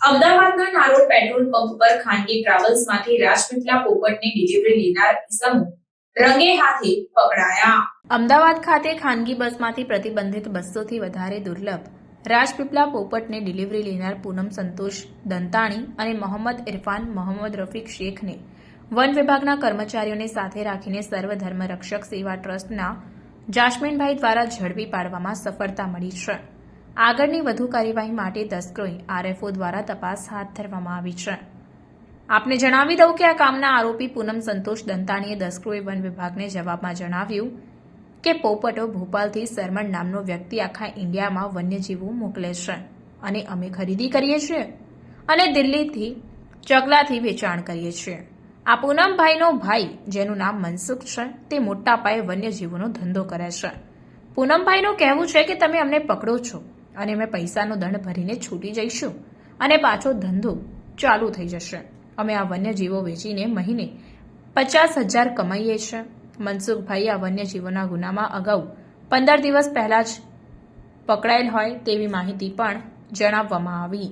અમદાવાદના Narol petrol pump પર ખાનગી ટ્રાવેલ્સમાંથી રાજપીપલા પોપટની ડિલિવરી લેનાર ઇસમો રંગે હાથે પકડાયા. અમદાવાદ ખાતે ખાનગી બસમાંથી પ્રતિબંધિત બસોથી વધારે દુર્લભ રાજપીપલા પોપટને ડિલિવરી લેનાર પૂનમ સંતોષ દંતાણી અને મોહમ્મદ ઇરફાન મોહમ્મદ રફીક શેખને વન વિભાગના કર્મચારીઓને સાથે રાખીને સર્વધર્મ રક્ષક સેવા ટ્રસ્ટના જાસ્મીનભાઈ દ્વારા ઝડપી પાડવામાં સફળતા મળી છે. આગળની વધુ કાર્યવાહી માટે તસ્કરોએ આરએફઓ દ્વારા તપાસ હાથ ધરવામાં આવી છે. આપને જણાવી દઉં કે આ કામના આરોપી પૂનમ સંતોષ દંતાણીએ તસ્કરોએ વન વિભાગને જવાબમાં જણાવ્યું કે પોપટો ભોપાલથી સરમણ નામનો વ્યક્તિ આખા ઇન્ડિયામાં વન્યજીવો મોકલે છે અને અમે ખરીદી કરીએ છીએ અને દિલ્હીથી ચગલાથી વેચાણ કરીએ છીએ. આ પૂનમભાઈનો ભાઈ, જેનું નામ મનસુખ છે, તે મોટા પાયે વન્યજીવોનો ધંધો કરે છે. પૂનમભાઈનું કહેવું છે કે તમે અમને પકડો છો. અને અમે પૈસાનો દંડ ભરીને છૂટી જઈશું અને પાછો ધંધો ચાલુ થઈ જશે. અમે આ વન્યજીવો વેચીને મહિને પચાસ હજાર કમાઈએ છીએ મનસુખભાઈ આ વન્યજીવોના ગુનામાં અગાઉ પંદર દિવસ પહેલાં જ પકડાયેલ હોય તેવી માહિતી પણ જણાવવામાં આવી.